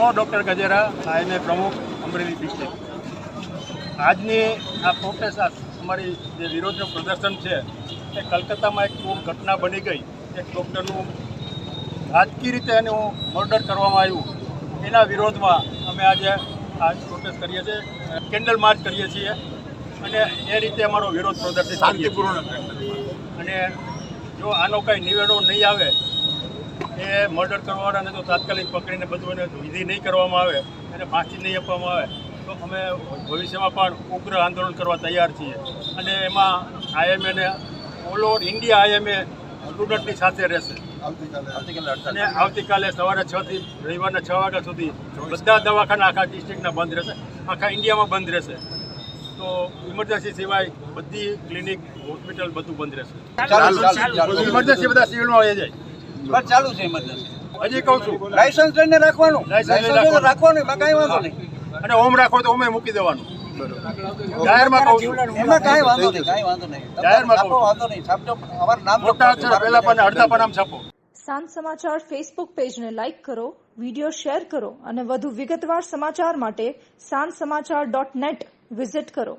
હું doctor Gajera IMA પ્રમુખ Amreli district આજની આ પ્રોટેસ્ટ અમારી જે વિરોધનું પ્રદર્શન છે એ કલકત્તામાં એક ખૂબ ઘટના બની ગઈ. એક ડૉક્ટરનું રાજકીય રીતે એનું મર્ડર કરવામાં આવ્યું. એના વિરોધમાં અમે આજે આ પ્રોટેસ્ટ કરીએ છીએ કેન્ડલ માર્ચ કરીએ છીએ અને એ રીતે અમારો વિરોધ પ્રદર્શિત શાંતિપૂર્ણ અને જો આનો કંઈ નિવેડો નહીં આવે એ મર્ડર કરવાવાળાને તો તાત્કાલિક પકડીને બધું એને વિધિ નહીં કરવામાં આવે એને ફાંસી નહીં આપવામાં આવે તો અમે ભવિષ્યમાં પણ ઉગ્ર આંદોલન કરવા તૈયાર છીએ. અને એમાં આઈએમએને ઓલ ઓવર ઇન્ડિયા આઈએમએ સ્ટુડન્ટની સાથે રહેશે. અને આવતીકાલે સવારે છ થી રવિવારના છ વાગ્યા સુધી બધા દવાખાના આખા ડિસ્ટ્રિક્ટના બંધ રહેશે આખા ઇન્ડિયામાં બંધ રહેશે. તો ઇમરજન્સી સિવાય બધી ક્લિનિક હોસ્પિટલ બધું બંધ રહેશે. ઇમરજન્સી બધા સિવિલમાં આવી જાય. બસ ચાલુ છે ઇમરજન્સી હજી કહું છું. લાયસન્સ લઈને રાખવાનું. લાયસન્સ રાખવાનું. એમાં કાંઈ વાંધો નહીં. અને હોમ રાખો તો ઓમે મૂકી દેવાનું. જાહેરમાં કહું છું. એમાં કાંઈ વાંધો નહીં કાંઈ વાંધો નહીં. જાહેરમાં કહું વાંધો નહીં. છાપજો. અમારું નામ મોટા અક્ષર પહેલા પણ અડધા પણ આમ છાપો. સાંજ સમાચાર ફેસબુક પેજને લાઇક કરો વીડિયો શેર કરો અને વધુ વિગતવાર સમાચાર માટે સાંજ સમાચાર ડોટ નેટ વિઝિટ કરો.